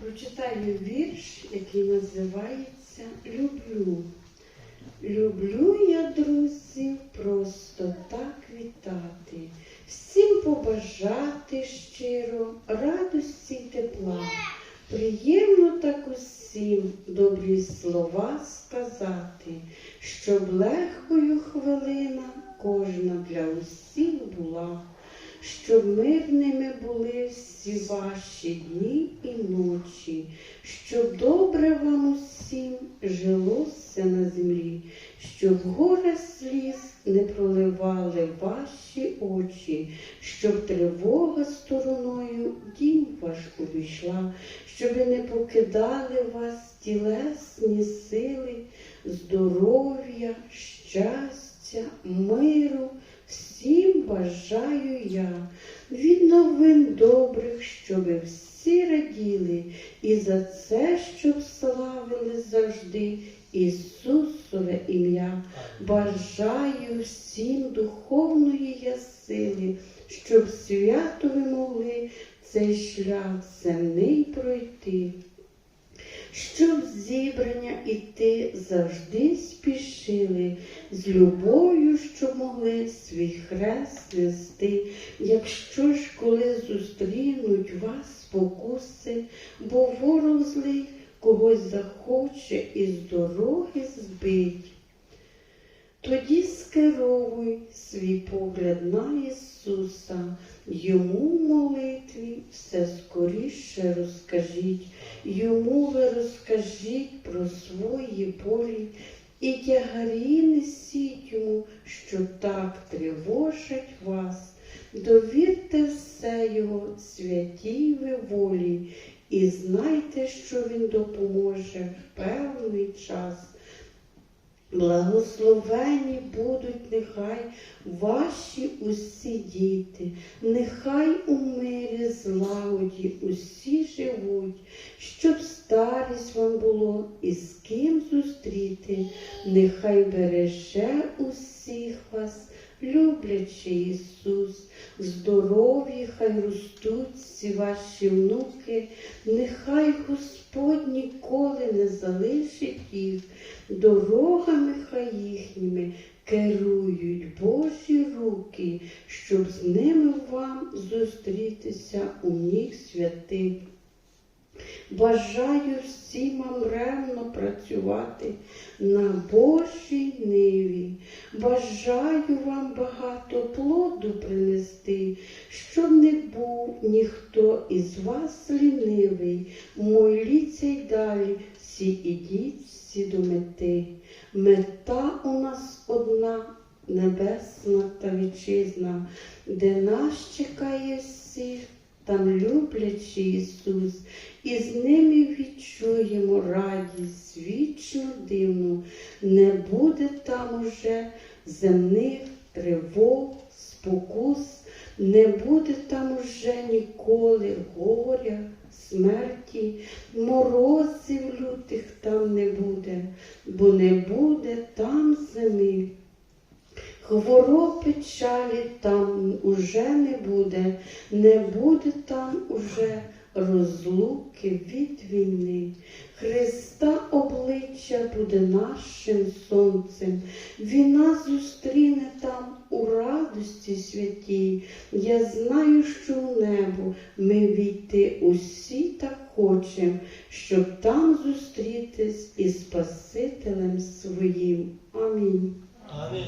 Прочитаю вірш, який називається Люблю. Люблю я, друзів, просто так вітати, всім побажати щиро радості й тепла. Приємно так усім добрі слова сказати, щоб легкою хвилина кожна для усіх була, щоб мирними були всі ваші дні і ночі, щоб добре вам усім жилося на землі, щоб горе сліз не проливали ваші очі, щоб тривога стороною дім ваш увійшла, щоб не покидали вас тілесні сили, здоров'я, щастя, миру. Всім бажаю я від новин добрих, щоби всі раділи, і за це, щоб славили завжди Ісусове ім'я. Бажаю всім духовної я сили, щоб свято ви могли цей шлях земний пройти. Щоб зібрання іти завжди спішили, з любов'ю, що могли свій хрест вести. якщо ж коли зустрінуть вас спокуси, бо ворог злий когось захоче і з дороги збить. Тоді скеровуй свій погляд на Ісуса, йому в молитві все скоріше розкажіть, йому ви розкажіть про свої болі і тягарі несіть йому, що так тривожать вас. Довірте все Його святій ви волі, і знайте, що Він допоможе в певний час. Благословені будуть нехай ваші усі діти, нехай у мирі злагоді усі живуть, щоб старість вам було і з ким зустріти, нехай береже усіх вас, люблячий Ісус, здорові, хай ростуть всі ваші внуки, нехай Господь ніколи не залишить їх, дорогами хай їхніми керують Божі руки, щоб з ними вам зустрітися у них святих. Бажаю всім вам ревно працювати на Божій ниві. Бажаю вам багато плоду принести, щоб не був ніхто із вас лінивий. Моліться й далі, всі ідіть, всі до мети. Мета у нас одна, небесна та вітчизна, де нас чекає всіх. Там люблячий Ісус, і з ними відчуємо радість вічно дивну, не буде там уже земних тривог, спокус, не буде там уже ніколи горя, смерті, морозів лютих там не буде, бо не буде там зими. Хвороб печалі там уже не буде, не буде там уже розлуки від війни. Христа обличчя буде нашим сонцем, Він нас зустріне там у радості святій. Я знаю, що в небо ми війти усі так хочем, щоб там зустрітись із Спасителем своїм. Амінь. Амінь.